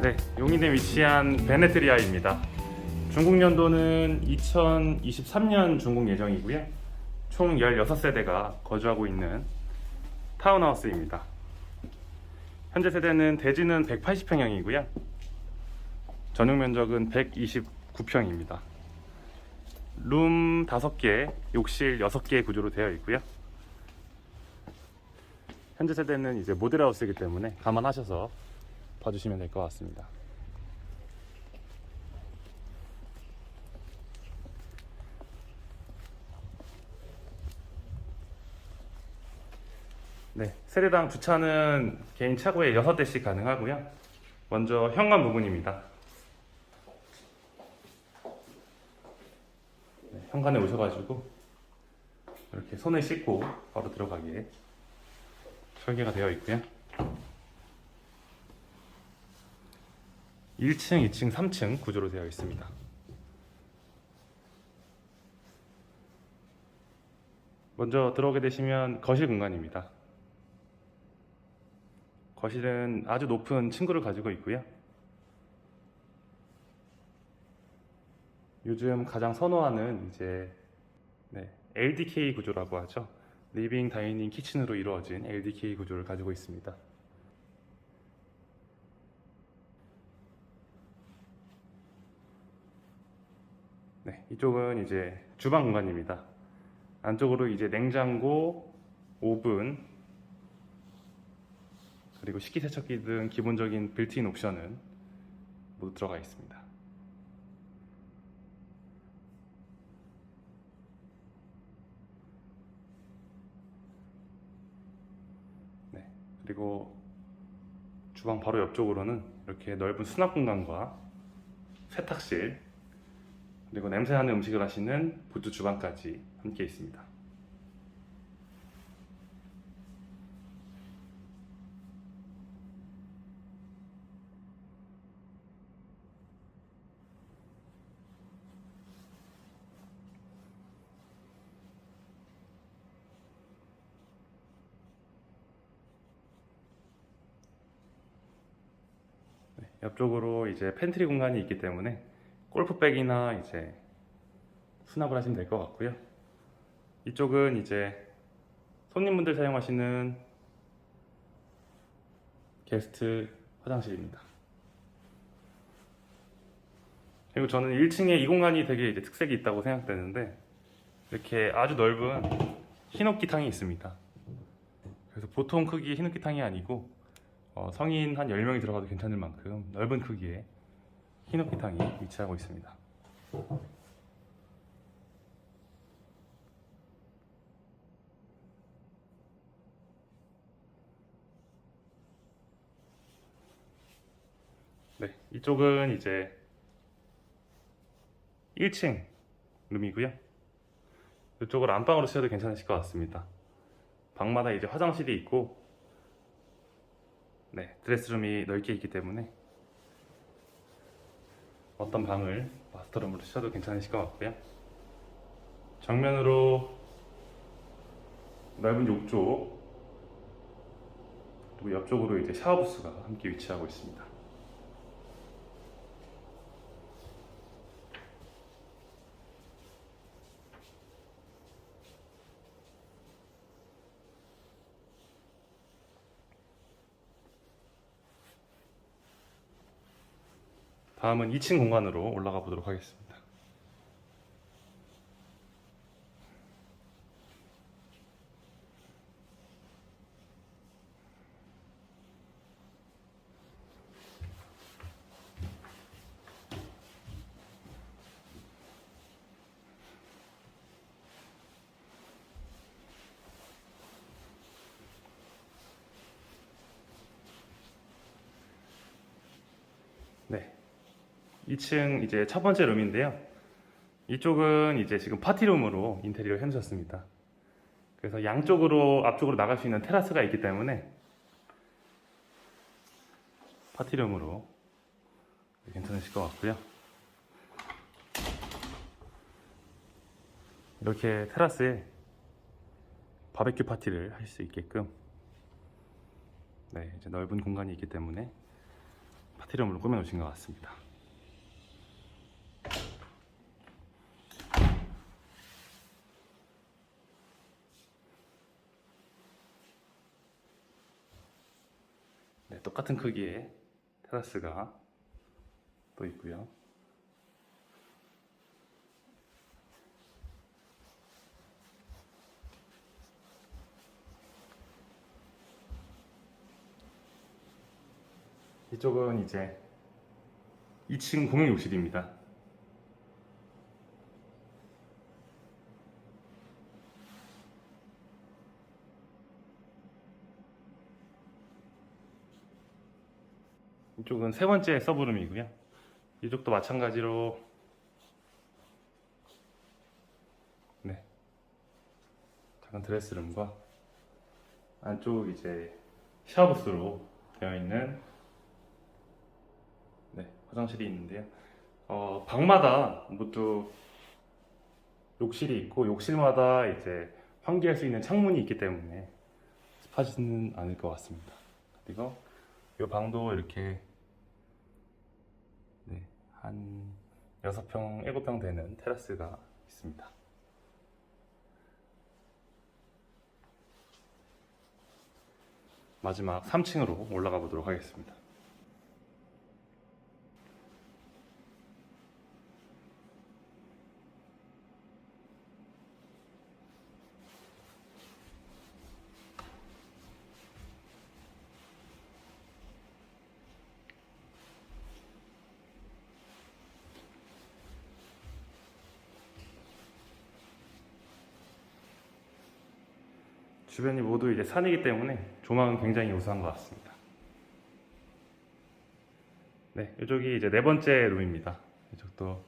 네, 용인에 위치한 베네트리아입니다. 중국 연도는 2023년 준공 예정이고요. 총 16세대가 거주하고 있는 타운하우스입니다. 현재 세대는 대지는 180평형이고요. 전용 면적은 129평입니다. 룸 5개, 욕실 6개 구조로 되어 있고요. 현재 세대는 이제 모델하우스이기 때문에 감안하셔서 봐주시면 될 것 같습니다. 네, 세대당 주차는 개인 차고에 6대씩 가능하고요. 먼저 현관 부분입니다. 네, 현관에 오셔가지고 이렇게 손을 씻고 바로 들어가게 설계가 되어 있고요. 1층, 2층, 3층 구조로 되어 있습니다. 먼저 들어오게 되시면 거실 공간입니다. 거실은 아주 높은 층고를 가지고 있고요. 요즘 가장 선호하는 이제 네, LDK 구조라고 하죠. 리빙, 다이닝, 키친으로 이루어진 LDK 구조를 가지고 있습니다. 이쪽은 이제 주방 공간입니다. 안쪽으로 이제 냉장고, 오븐, 그리고 식기세척기 등 기본적인 빌트인 옵션은 모두 들어가 있습니다. 네, 그리고 주방 바로 옆쪽으로는 이렇게 넓은 수납 공간과 세탁실, 그리고 냄새나는 음식을 하시는 부두 주방까지 함께 있습니다. 네, 옆쪽으로 이제 팬트리 공간이 있기 때문에 골프백이나 이제 수납을 하시면 될 것 같고요. 이쪽은 이제 손님분들 사용하시는 게스트 화장실입니다. 그리고 저는 1층에 이 공간이 되게 이제 특색이 있다고 생각되는데 이렇게 아주 넓은 흰옥기탕이 있습니다. 그래서 보통 크기의 흰옥기탕이 아니고 어, 성인 한 10명이 들어가도 괜찮을 만큼 넓은 크기의 흰옥기탕이 위치하고 있습니다. 네, 이쪽은 이제 1층 룸이고요. 이쪽을 안방으로 쓰셔도 괜찮으실 것 같습니다. 방마다 이제 화장실이 있고, 네, 드레스룸이 넓게 있기 때문에 어떤 방을 마스터룸으로 쓰셔도 괜찮으실 것 같고요. 정면으로 넓은 욕조 그리고 옆쪽으로 이제 샤워 부스가 함께 위치하고 있습니다. 다음은 2층 공간으로 올라가 보도록 하겠습니다. 2층 이제 첫 번째 룸인데요. 이쪽은 이제 지금 파티룸으로 인테리어를 해놓으셨습니다. 그래서 양쪽으로 앞쪽으로 나갈 수 있는 테라스가 있기 때문에 파티룸으로 괜찮으실 것 같고요. 이렇게 테라스에 바베큐 파티를 할 수 있게끔 네, 이제 넓은 공간이 있기 때문에 파티룸으로 꾸며 놓으신 것 같습니다. 네, 똑같은 크기의 테라스가 또 있고요. 이쪽은 이제 2층 공용 욕실입니다. 이쪽은 세 번째 서브룸이고요. 이쪽도 마찬가지로 네 작은 드레스룸과 안쪽 이제 샤워부스로 되어 있는 네 화장실이 있는데요. 어, 방마다 모두 욕실이 있고 욕실마다 이제 환기할 수 있는 창문이 있기 때문에 습하지는 않을 것 같습니다. 그리고 이 방도 이렇게 네, 한 6평, 7평 되는 테라스가 있습니다. 마지막 3층으로 올라가 보도록 하겠습니다. 주변이 모두 이제 산이기 때문에 조망은 굉장히 우수한 것 같습니다. 네, 이쪽이 이제 네 번째 룸입니다. 이쪽도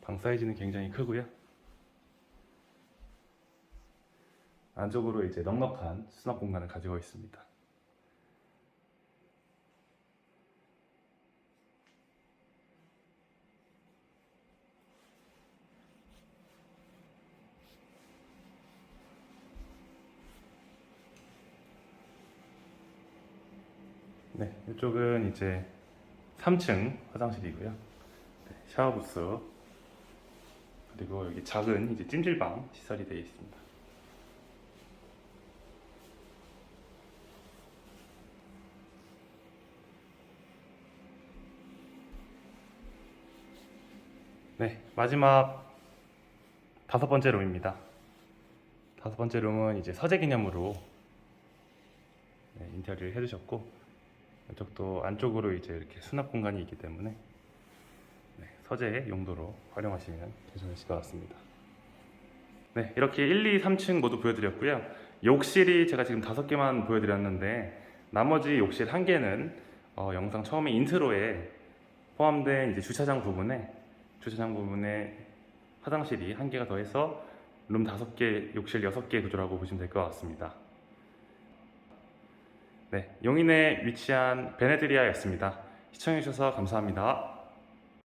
방 사이즈는 굉장히 크고요. 안쪽으로 이제 넉넉한 수납 공간을 가지고 있습니다. 네, 이쪽은 이제 3층 화장실이고요. 네, 샤워 부스 그리고 여기 작은 이제 찜질방 시설이 되어 있습니다. 네, 마지막 다섯 번째 룸입니다. 다섯 번째 룸은 이제 서재 기념으로 네, 인테리어를 해주셨고 이쪽도 안쪽으로 이제 이렇게 수납 공간이 있기 때문에 네, 서재 용도로 활용하시면 괜찮으실 것 같습니다. 네, 이렇게 1, 2, 3층 모두 보여드렸고요. 욕실이 제가 지금 다섯 개만 보여드렸는데 나머지 욕실 한 개는 어, 영상 처음에 인트로에 포함된 이제 주차장 부분에 주차장 부분에 화장실이 한 개가 더해서 룸 다섯 개, 욕실 여섯 개 구조라고 보시면 될 것 같습니다. 네, 용인에 위치한 베네드리아였습니다. 시청해주셔서 감사합니다.